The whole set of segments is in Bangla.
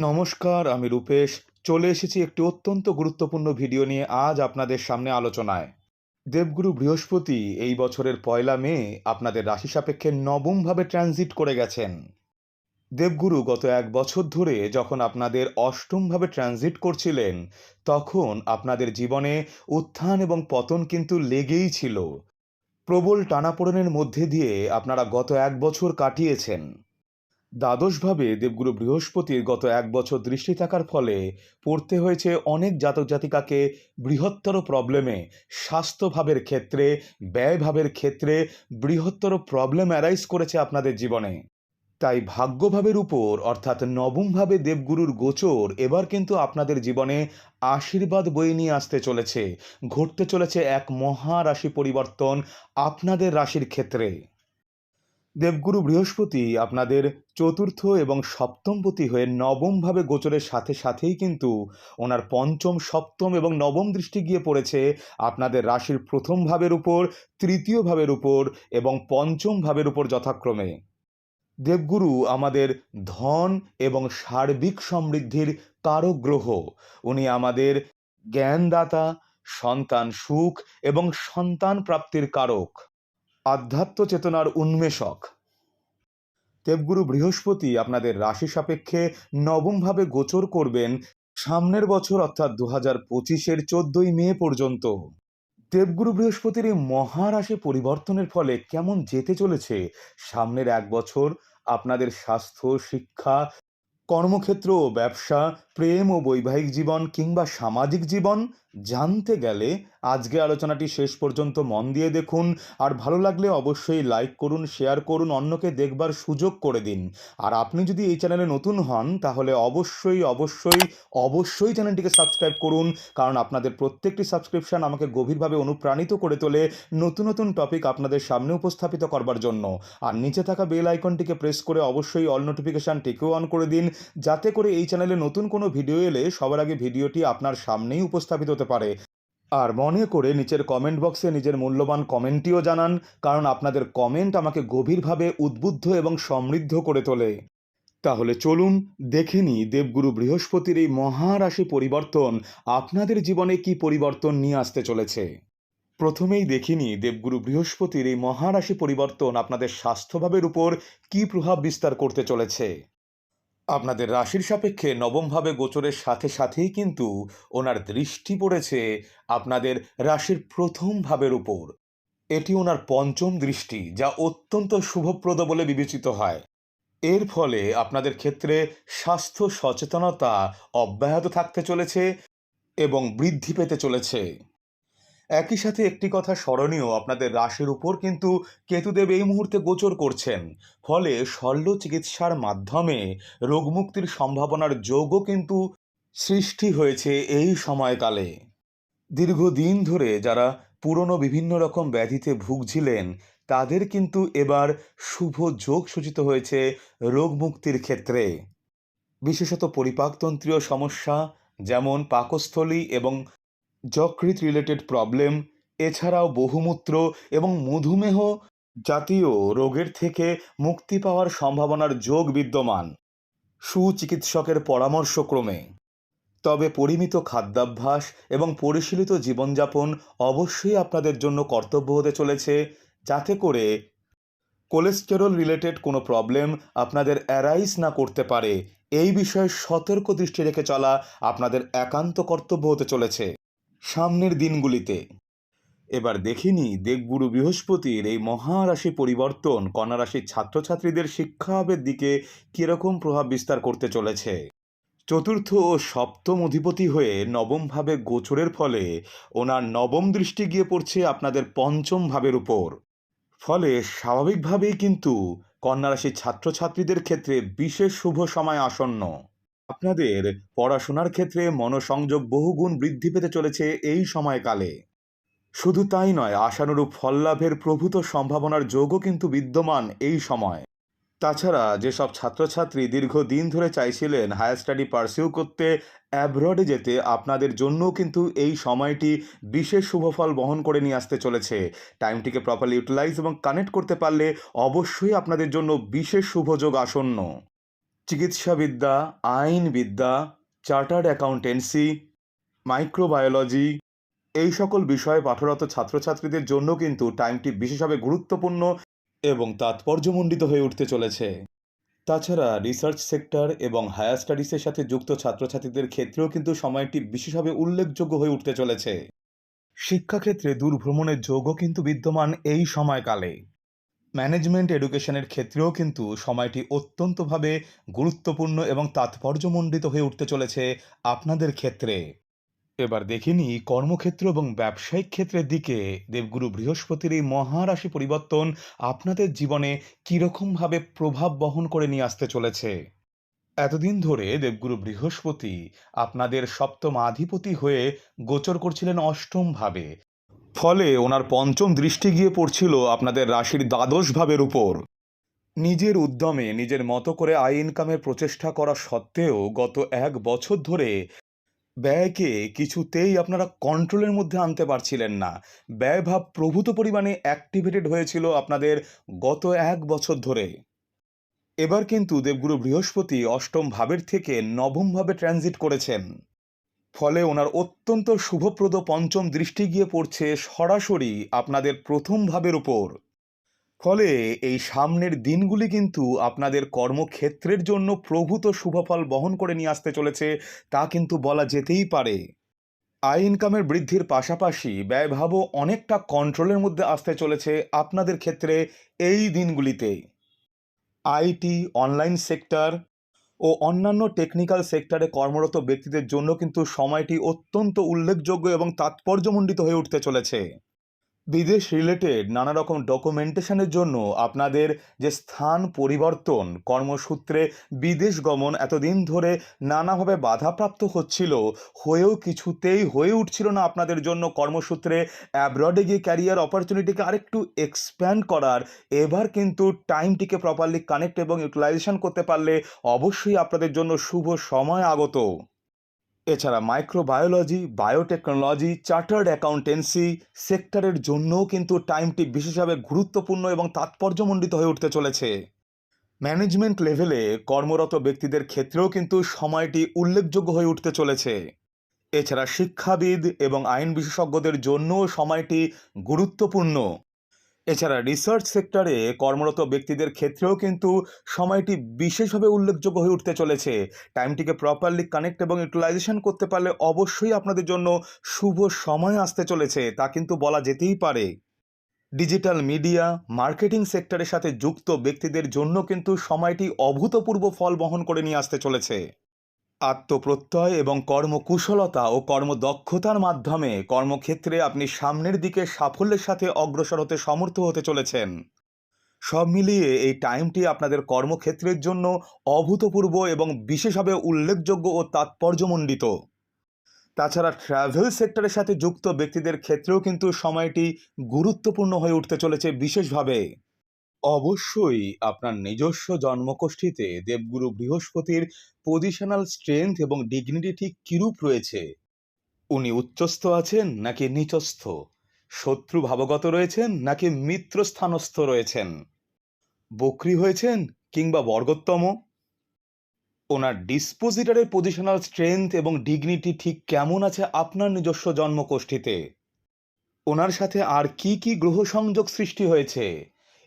নমস্কার, আমি রূপেশ। চলে এসেছি একটি অত্যন্ত গুরুত্বপূর্ণ ভিডিও নিয়ে আজ আপনাদের সামনে আলোচনায়। দেবগুরু বৃহস্পতি এই বছরের পয়লা মে আপনাদের রাশি সাপেক্ষে নবমভাবে ট্রানজিট করে গেছেন। দেবগুরু গত এক বছর ধরে যখন আপনাদের অষ্টমভাবে ট্রানজিট করছিলেন, তখন আপনাদের জীবনে উত্থান এবং পতন কিন্তু লেগেই ছিল। প্রবল টানাপোড়েনের মধ্যে দিয়ে আপনারা গত এক বছর কাটিয়েছেন। দ্বাদশভাবে দেবগুরু বৃহস্পতির গত এক বছর দৃষ্টি থাকার ফলে পড়তে হয়েছে অনেক জাতক জাতিকাকে বৃহত্তর প্রবলেমে, স্বাস্থ্যভাবের ক্ষেত্রে, ব্যয়ভাবের ক্ষেত্রে বৃহত্তর প্রবলেম অ্যারাইজ করেছে আপনাদের জীবনে। তাই ভাগ্যভাবের উপর, অর্থাৎ নবমভাবে দেবগুরুর গোচর, এবার কিন্তু আপনাদের জীবনে আশীর্বাদ বয়ে নিয়ে আসতে চলেছে, ঘটতে চলেছে এক মহা রাশি পরিবর্তন আপনাদের রাশির ক্ষেত্রে। দেবগুরু বৃহস্পতি আপনাদের চতুর্থ এবং সপ্তমপতি হয়ে নবমভাবে গোচরের সাথে সাথেই কিন্তু ওনার পঞ্চম, সপ্তম এবং নবম দৃষ্টি গিয়ে পড়েছে আপনাদের রাশির প্রথম ভাবের উপর তৃতীয় ভাবের উপর এবং পঞ্চম ভাবের উপর যথাক্রমে। দেবগুরু আমাদের ধন এবং সার্বিক সমৃদ্ধির কারক গ্রহ উনি আমাদের জ্ঞানদাতা, সন্তান সুখ এবং সন্তান প্রাপ্তির কারক। আধ্যাত্ম চেতনার উন্মেষক। দেবগুরু বৃহস্পতি আপনাদের রাশি সাপেক্ষে নবমভাবে গোচর করবেন সামনের বছর অর্থাৎ দু হাজার পঁচিশের চোদ্দই মে পর্যন্ত। দেবগুরু বৃহস্পতির এই মহারাশি পরিবর্তনের ফলে কেমন যেতে চলেছে? সামনের এক বছর আপনাদের স্বাস্থ্য, শিক্ষা, কর্মক্ষেত্র ও ব্যবসা প্রেম ও বৈবাহিক জীবন কিংবা সামাজিক জীবন জানতে গেলে আজকে আলোচনাটি শেষ পর্যন্ত মন দিয়ে দেখুন। আর ভালো লাগলে অবশ্যই লাইক করুন শেয়ার করুন, অন্যকে দেখবার সুযোগ করে দিন। আর আপনি যদি এই চ্যানেলে নতুন হন, তাহলে অবশ্যই অবশ্যই অবশ্যই চ্যানেলটিকে সাবস্ক্রাইব করুন। কারণ আপনাদের প্রত্যেকটি সাবস্ক্রিপশন আমাকে গভীরভাবে অনুপ্রাণিত করে তোলে নতুন নতুন টপিক আপনাদের সামনে উপস্থাপিত করবার জন্য। আর নিচে থাকা বেল আইকনটিকে প্রেস করে অবশ্যই অল নোটিফিকেশানটিকেও অন করে দিন। যাতে করে এই চ্যানেলে নতুন কোনো ভিডিও এলে সবার আগে ভিডিওটি আপনার সামনেই উপস্থাপিত হতে পারে। আর মনে করে নিচের কমেন্ট বক্সে নিজের মূল্যবান কমেন্টটিও জানান, কারণ আপনাদের কমেন্ট আমাকে গভীরভাবে উদ্বুদ্ধ এবং সমৃদ্ধ করে তোলে। তাহলে চলুন দেখে নিই দেবগুরু বৃহস্পতির এই মহারাশি পরিবর্তন আপনাদের জীবনে কি পরিবর্তন নিয়ে আসতে চলেছে। প্রথমেই দেখিনি দেবগুরু বৃহস্পতির এই মহারাশি পরিবর্তন আপনাদের স্বাস্থ্যভাবের উপর কি প্রভাব বিস্তার করতে চলেছে। আপনাদের রাশির সাপেক্ষে নবমভাবে গোচরের সাথে সাথেই কিন্তু ওনার দৃষ্টি পড়েছে আপনাদের রাশির প্রথম ভাবের উপর। এটি ওনার পঞ্চম দৃষ্টি, যা অত্যন্ত শুভপ্রদ বলে বিবেচিত হয়। এর ফলে আপনাদের ক্ষেত্রে স্বাস্থ্য সচেতনতা অব্যাহত থাকতে চলেছে এবং বৃদ্ধি পেতে চলেছে। একই সাথে একটি কথা স্মরণীয়, আপনাদের রাশির উপর কিন্তু কেতুদেব এই মুহূর্তে গোচর করছেন। ফলে শল্য চিকিৎসার মাধ্যমে রোগমুক্তির সম্ভাবনার যোগও কিন্তু সৃষ্টি হয়েছে এই সময়কালে। দীর্ঘদিন ধরে যারা পুরনো বিভিন্ন রকম ব্যাধিতে ভুগছিলেন, তাদের কিন্তু এবার শুভ যোগ সূচিত হয়েছে রোগমুক্তির ক্ষেত্রে। বিশেষত পরিপাকতন্ত্রীয় সমস্যা, যেমন পাকস্থলী এবং যকৃত রিলেটেড প্রবলেম এছাড়াও বহুমূত্র এবং মধুমেহ জাতীয় রোগের থেকে মুক্তি পাওয়ার সম্ভাবনার যোগ বিদ্যমান। সুচিকিৎসকের পরামর্শক্রমে। তবে পরিমিত খাদ্যাভ্যাস এবং পরিশীলিত জীবনযাপন অবশ্যই আপনাদের জন্য কর্তব্য হতে চলেছে, যাতে করে কোলেস্টেরল রিলেটেড কোনো প্রবলেম আপনাদের অ্যারাইজ না করতে পারে। এই বিষয়ে সতর্ক দৃষ্টি রেখে চলা আপনাদের একান্ত কর্তব্য হতে চলেছে। সামনের দিনগুলিতে। এবার দেখিনি দেবগুরু বৃহস্পতির এই মহারাশি পরিবর্তন কন্যারাশির ছাত্রছাত্রীদের শিক্ষাভাবের দিকে কীরকম প্রভাব বিস্তার করতে চলেছে। চতুর্থ ও সপ্তম অধিপতি হয়ে নবমভাবে গোচরের ফলে ওনার নবম দৃষ্টি গিয়ে পড়ছে আপনাদের পঞ্চম ভাবের উপর। ফলে স্বাভাবিকভাবেই কিন্তু কন্যারাশির ছাত্রছাত্রীদের ক্ষেত্রে বিশেষ শুভ সময় আসন্ন। আপনাদের পড়াশোনার ক্ষেত্রে মনোসংযোগ বহুগুণ বৃদ্ধি পেতে চলেছে এই সময়কালে। শুধু তাই নয়, আশানুরূপ ফললাভের প্রভূত সম্ভাবনার যোগও কিন্তু বিদ্যমান এই সময়। তাছাড়া যেসব ছাত্রছাত্রী দীর্ঘদিন ধরে চাইছিলেন হায়ার স্টাডি পারসিউ করতে, অ্যাব্রডে যেতে আপনাদের জন্যও কিন্তু এই সময়টি বিশেষ শুভফল বহন করে নিয়ে আসতে চলেছে। টাইমটিকে প্রপারলি ইউটিলাইজ এবং কানেক্ট করতে পারলে অবশ্যই আপনাদের জন্য বিশেষ শুভযোগ আসন্ন। চিকিৎসাবিদ্যা, আইনবিদ্যা, চার্টার্ড অ্যাকাউন্টেন্সি, মাইক্রোবায়োলজি, এই সকল বিষয়ে পাঠরত ছাত্রছাত্রীদের জন্য কিন্তু টাইমটি বিশেষভাবে গুরুত্বপূর্ণ এবং তাৎপর্যমণ্ডিত হয়ে উঠতে চলেছে। তাছাড়া রিসার্চ সেক্টর এবং হায়ার স্টাডিজের সাথে যুক্ত ছাত্রছাত্রীদের ক্ষেত্রেও কিন্তু সময়টি বিশেষভাবে উল্লেখযোগ্য হয়ে উঠতে চলেছে। শিক্ষাক্ষেত্রে দূরভ্রমণের যোগও কিন্তু বিদ্যমান এই সময়কালে। ম্যানেজমেন্ট এডুকেশনের ক্ষেত্রেও কিন্তু সময়টি অত্যন্তভাবে গুরুত্বপূর্ণ এবং তাৎপর্যমণ্ডিত হয়ে উঠতে চলেছে আপনাদের ক্ষেত্রে। এবার দেখিনি কর্মক্ষেত্র এবং ব্যবসায়িক ক্ষেত্রের দিকে। দেবগুরু বৃহস্পতির এই মহারাশি পরিবর্তন আপনাদের জীবনে কীরকমভাবে প্রভাব বহন করে নিয়ে আসতে চলেছে। এতদিন ধরে দেবগুরু বৃহস্পতি আপনাদের সপ্তম আধিপতি হয়ে গোচর করছিলেন অষ্টম ভাবে। ফলে ওনার পঞ্চম দৃষ্টি গিয়ে পড়ছিল আপনাদের রাশির দ্বাদশ ভাবের উপর। নিজের উদ্যমে নিজের মতো করে আয় ইনকামের প্রচেষ্টা করা সত্ত্বেও গত এক বছর ধরে ব্যয়কে কিছুতেই আপনারা কন্ট্রোলের মধ্যে আনতে পারছিলেন না। ব্যয়ভাব প্রভূত পরিমাণে অ্যাক্টিভেটেড হয়েছিল আপনাদের গত এক বছর ধরে। এবার কিন্তু দেবগুরু বৃহস্পতি অষ্টম ভাবের থেকে নবম ভাবে ট্রানজিট করেছেন। ফলে ওনার অত্যন্ত শুভপ্রদ পঞ্চম দৃষ্টি গিয়ে পড়ছে সরাসরি আপনাদের প্রথম ভাবের উপর। ফলে এই সামনের দিনগুলি কিন্তু আপনাদের কর্মক্ষেত্রের জন্য প্রভূত শুভফল বহন করে নিয়ে আসতে চলেছে, তা কিন্তু বলা যেতেই পারে। আয় ইনকামের বৃদ্ধির পাশাপাশি ব্যয়ভাবও অনেকটা কন্ট্রোলের মধ্যে আসতে চলেছে আপনাদের ক্ষেত্রে এই দিনগুলিতে। আইটি অনলাইন সেক্টর ও অন্যান্য টেকনিক্যাল সেক্টরে কর্মরত ব্যক্তিদের জন্য কিন্তু সময়টি অত্যন্ত উল্লেখযোগ্য এবং তাৎপর্যমণ্ডিত হয়ে উঠতে চলেছে। বিদেশ রিলেটেড নানা রকম ডকুমেন্টেশনের জন্য আপনাদের যে স্থান পরিবর্তন কর্মসূত্রে বিদেশ গমন এতদিন ধরে নানাভাবে বাধাপ্রাপ্ত হচ্ছিল, হয়েও কিছুতেই হয়ে উঠছিল না আপনাদের জন্য কর্মসূত্রে। অ্যাব্রডে গিয়ে ক্যারিয়ার অপরচুনিটিকে আরেকটু এক্সপ্যান্ড করার, এবার কিন্তু টাইমটিকে প্রপারলি কানেক্ট এবং ইউটিলাইজেশন করতে পারলে অবশ্যই আপনাদের জন্য শুভ সময় আগত। এছাড়া মাইক্রোবায়োলজি বায়োটেকনোলজি চার্টার্ড অ্যাকাউন্টেন্সি সেক্টরের জন্যও কিন্তু টাইমটি বিশেষভাবে গুরুত্বপূর্ণ এবং তাৎপর্যমণ্ডিত হয়ে উঠতে চলেছে। ম্যানেজমেন্ট লেভেলে কর্মরত ব্যক্তিদের ক্ষেত্রেও কিন্তু সময়টি উল্লেখযোগ্য হয়ে উঠতে চলেছে। এছাড়া শিক্ষাবিদ এবং আইন বিশেষজ্ঞদের জন্যও সময়টি গুরুত্বপূর্ণ। এছাড়া রিসার্চ সেক্টরে কর্মরত ব্যক্তিদের ক্ষেত্রেও কিন্তু সময়টি বিশেষভাবে উল্লেখযোগ্য হয়ে উঠতে চলেছে। টাইমটিকে প্রপারলি কানেক্ট এবং ইউটিলাইজেশন করতে পারলে অবশ্যই আপনাদের জন্য শুভ সময় আসতে চলেছে, তা কিন্তু বলা যেতেই পারে। ডিজিটাল মিডিয়া মার্কেটিং সেক্টরের সাথে যুক্ত ব্যক্তিদের জন্য কিন্তু সময়টি অভূতপূর্ব ফল বহন করে নিয়ে আসতে চলেছে। আত্মপ্রত্যয় এবং কর্মকুশলতা ও কর্মদক্ষতার মাধ্যমে কর্মক্ষেত্রে আপনি সামনের দিকে সাফল্যের সাথে অগ্রসর হতে সমর্থ হতে চলেছেন। সব মিলিয়ে এই টাইমটি আপনাদের কর্মক্ষেত্রের জন্য অভূতপূর্ব এবং বিশেষভাবে উল্লেখযোগ্য ও তাৎপর্যমণ্ডিত। তাছাড়া ট্রাভেল সেক্টরের সাথে যুক্ত ব্যক্তিদের ক্ষেত্রেও কিন্তু সময়টি গুরুত্বপূর্ণ হয়ে উঠতে চলেছে বিশেষভাবে। অবশ্যই আপনার নিজস্ব জন্মকোষ্ঠীতে দেবগুরু বৃহস্পতির পজিশনাল স্ট্রেংথ এবং ডিগনিটি ঠিক কিরূপ রয়েছে? উনি উচ্চস্থ আছেন নাকি নিচস্থ? শত্রু ভাবগত রয়েছেন নাকি মিত্রস্থানস্থ রয়েছেন? বকরি হয়েছেন কিংবা বর্গোত্তম? ওনার ডিসপোজিটারের পজিশনাল স্ট্রেংথ এবং ডিগনিটি ঠিক কেমন আছে আপনার নিজস্ব জন্মকোষ্ঠীতে ওনার সাথে আর কি কি গ্রহ সংযোগ সৃষ্টি হয়েছে?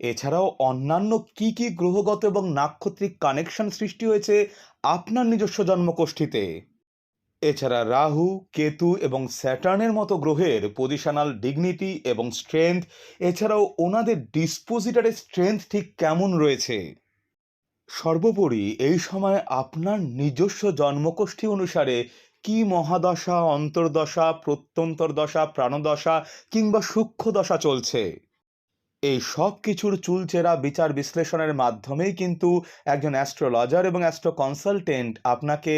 এছাড়াও অন্যান্য কি কি গ্রহগত এবং নাক্ষত্রিক কানেকশন সৃষ্টি হয়েছে আপনার নিজস্ব জন্মকোষ্ঠীতে এছাড়া রাহু, কেতু এবং স্যাটার্নের মতো গ্রহের পজিশনাল ডিগনিটি এবং স্ট্রেংথ এছাড়াও ওনাদের ডিসপোজিটারের স্ট্রেংথ ঠিক কেমন রয়েছে? সর্বোপরি এই সময় আপনার নিজস্ব জন্মকোষ্ঠী অনুসারে কি মহাদশা, অন্তর্দশা প্রত্যন্তর দশা প্রাণদশা কিংবা সূক্ষ্ম দশা চলছে? এই সব কিছুর চুলচেরা বিচার বিশ্লেষণের মাধ্যমেই কিন্তু একজন অ্যাস্ট্রোলজার এবং অ্যাস্ট্রো কনসালটেন্ট আপনাকে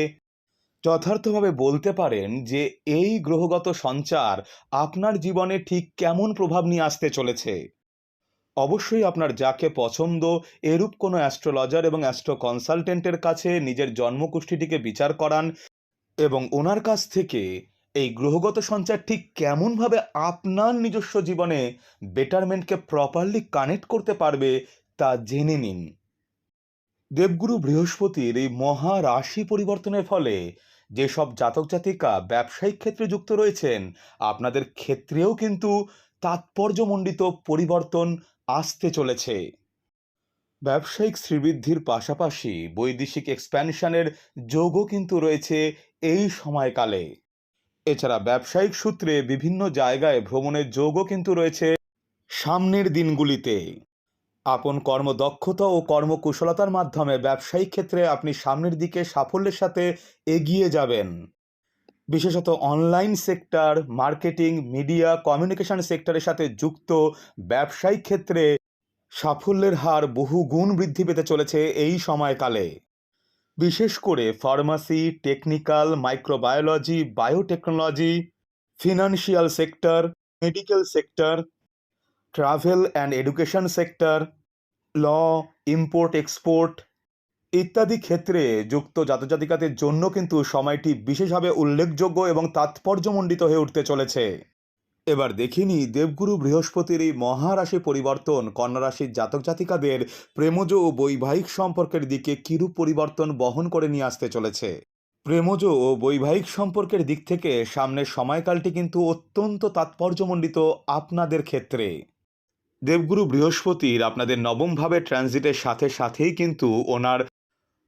যথার্থভাবে বলতে পারেন যে এই গ্রহগত সঞ্চার আপনার জীবনে ঠিক কেমন প্রভাব নিয়ে আসতে চলেছে। অবশ্যই আপনার যাকে পছন্দ এরূপ কোনো অ্যাস্ট্রোলজার এবং অ্যাস্ট্রো কনসালটেন্টের কাছে নিজের জন্মকুষ্ঠিটিকে বিচার করান এবং ওনার কাছ থেকে এই গ্রহগত সঞ্চার ঠিক কেমনভাবে আপনার নিজস্ব জীবনে বেটারমেন্টকে প্রপারলি কানেক্ট করতে পারবে তা জেনে নিন। দেবগুরু বৃহস্পতির এই মহা রাশি পরিবর্তনের ফলে যেসব জাতক জাতিকা ব্যবসায়িক ক্ষেত্রে যুক্ত রয়েছেন, আপনাদের ক্ষেত্রেও কিন্তু তাৎপর্যমণ্ডিত পরিবর্তন আসতে চলেছে। ব্যবসায়িক শ্রীবৃদ্ধির পাশাপাশি বৈদেশিক এক্সপ্যানশনের যোগও কিন্তু রয়েছে এই সময়কালে। এছাড়া ব্যবসায়িক সূত্রে বিভিন্ন জায়গায় ভ্রমণের যোগও কিন্তু রয়েছে সামনের দিনগুলিতে। আপন কর্মদক্ষতা ও কর্মকুশলতার মাধ্যমে ব্যবসায়িক ক্ষেত্রে আপনি সামনের দিকে সাফল্যের সাথে এগিয়ে যাবেন। বিশেষত online sector, marketing, media, communication সেক্টরের সাথে যুক্ত ব্যবসায়িক ক্ষেত্রে সাফল্যের হার বহু গুণ বৃদ্ধি পেতে চলেছে এই সময়কালে। বিশেষ করে pharmacy, technical, microbiology, biotechnology, financial sector, medical sector, travel and education sector, law, import, export ইত্যাদি ক্ষেত্রে যুক্ত জাতজাতিকাদের জন্য কিন্তু সময়টি বিশেষভাবে উল্লেখযোগ্য এবং তাৎপর্যমণ্ডিত হয়ে উঠতে চলেছে। এবার দেখিনি, দেবগুরু বৃহস্পতির এই মহারাশি পরিবর্তন। কন্যা রাশির জাতক জাতিকাদের প্রেমজ ও বৈবাহিক সম্পর্কের দিকে কিরূপ পরিবর্তন বহন করে নিয়ে আসতে চলেছে? প্রেমজ ও বৈবাহিক সম্পর্কের দিক থেকে সামনের সময়কালটি কিন্তু অত্যন্ত তাৎপর্যমণ্ডিত আপনাদের ক্ষেত্রে। দেবগুরু বৃহস্পতির আপনাদের নবমভাবে ট্রানজিটের সাথে সাথেই কিন্তু ওনার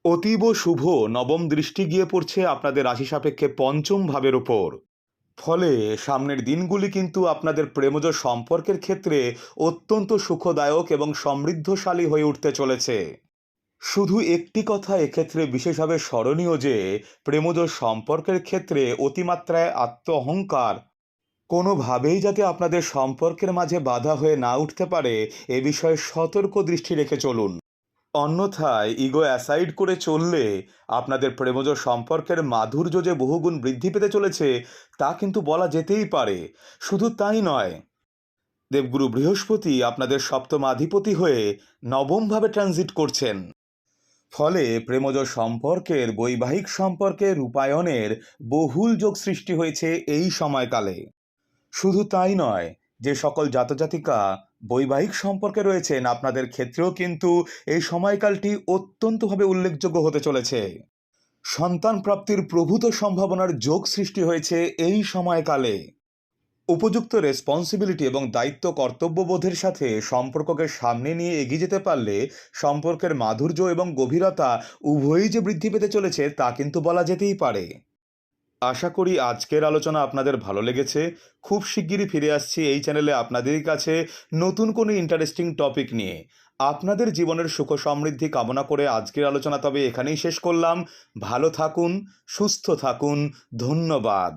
অতীব শুভ নবম দৃষ্টি গিয়ে পড়ছে আপনাদের রাশি সাপেক্ষে পঞ্চম ভাবের ওপর ফলে সামনের দিনগুলি কিন্তু আপনাদের প্রেমজ সম্পর্কের ক্ষেত্রে অত্যন্ত সুখদায়ক এবং সমৃদ্ধশালী হয়ে উঠতে চলেছে। শুধু একটি কথা এক্ষেত্রে বিশেষভাবে স্মরণীয় যে, প্রেমজ সম্পর্কের ক্ষেত্রে অতিমাত্রায় আত্ম অহংকার কোনোভাবেই যাতে আপনাদের সম্পর্কের মাঝে বাধা হয়ে না উঠতে পারে, এ বিষয়ে সতর্ক দৃষ্টি রেখে চলুন। অন্যথায় ইগো অ্যাসাইড করে চললে আপনাদের প্রেমজ সম্পর্কের মাধুর্য যে বহুগুণ বৃদ্ধি পেতে চলেছে, তা কিন্তু বলা যেতেই পারে। শুধু তাই নয়, দেবগুরু বৃহস্পতি আপনাদের সপ্তমাধিপতি হয়ে নবমভাবে ট্রানজিট করছেন। ফলে প্রেমজ সম্পর্কের বৈবাহিক সম্পর্কের রূপায়ণের বহুল যোগ সৃষ্টি হয়েছে এই সময়কালে। শুধু তাই নয়, যে সকল জাতজাতিকা বৈবাহিক সম্পর্কে রয়েছেন। আপনাদের ক্ষেত্রেও কিন্তু এই সময়কালটি অত্যন্তভাবে উল্লেখযোগ্য হতে চলেছে। সন্তান প্রাপ্তির প্রভূত সম্ভাবনার যোগ সৃষ্টি হয়েছে এই সময়কালে। উপযুক্ত রেসপন্সিবিলিটি এবং দায়িত্ব কর্তব্যবোধের সাথে সম্পর্ককে সামনে নিয়ে এগিয়ে যেতে পারলে সম্পর্কের মাধুর্য এবং গভীরতা উভয়ই যে বৃদ্ধি পেতে চলেছে তা কিন্তু বলা যেতেই পারে। আশা করি আজকের আলোচনা আপনাদের ভালো লেগেছে। খুব শিগগিরই ফিরে আসছি এই চ্যানেলে আপনাদের কাছে নতুন কোনো ইন্টারেস্টিং টপিক নিয়ে। আপনাদের জীবনের সুখ সমৃদ্ধি কামনা করে আজকের আলোচনা তবে এখানেই শেষ করলাম। ভালো থাকুন, সুস্থ থাকুন, ধন্যবাদ।